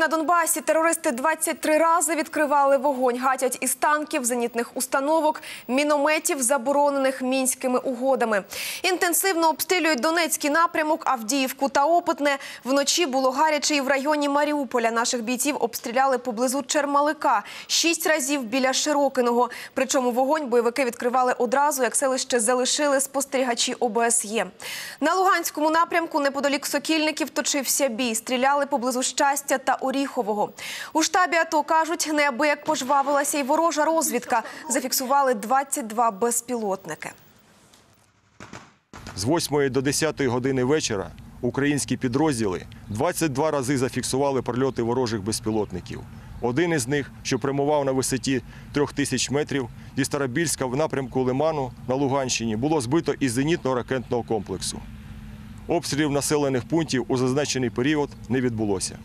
на Донбасі терористи 23 рази відкривали вогонь. Гатять із танків, зенітних установок, мінометів, заборонених мінськими угодами. Інтенсивно обстрілюють Донецький напрямок, Авдіївку та Опитне. Вночі було гаряче і в районі Маріуполя. Наших бійців обстріляли поблизу Чермалика. Шість разів біля Широкиного. Причому вогонь бойовики відкривали одразу, як селище залишили спостерігачі ОБСЄ. На Луганському напрямку неподалік Сокільників точився бій. Стріляли поблизу Щастя та Оріхового. У штабі АТО кажуть, неабияк пожвавилася і ворожа розвідка. Зафіксували 22 безпілотники. З 8 до 10 години вечора українські підрозділи 22 рази зафіксували прольоти ворожих безпілотників. Один із них, що прямував на висоті 3000 метрів, зі Старобільська в напрямку Лиману на Луганщині було збито із зенітного ракетного комплексу. Обстрілів населених пунктів у зазначений період не відбулося.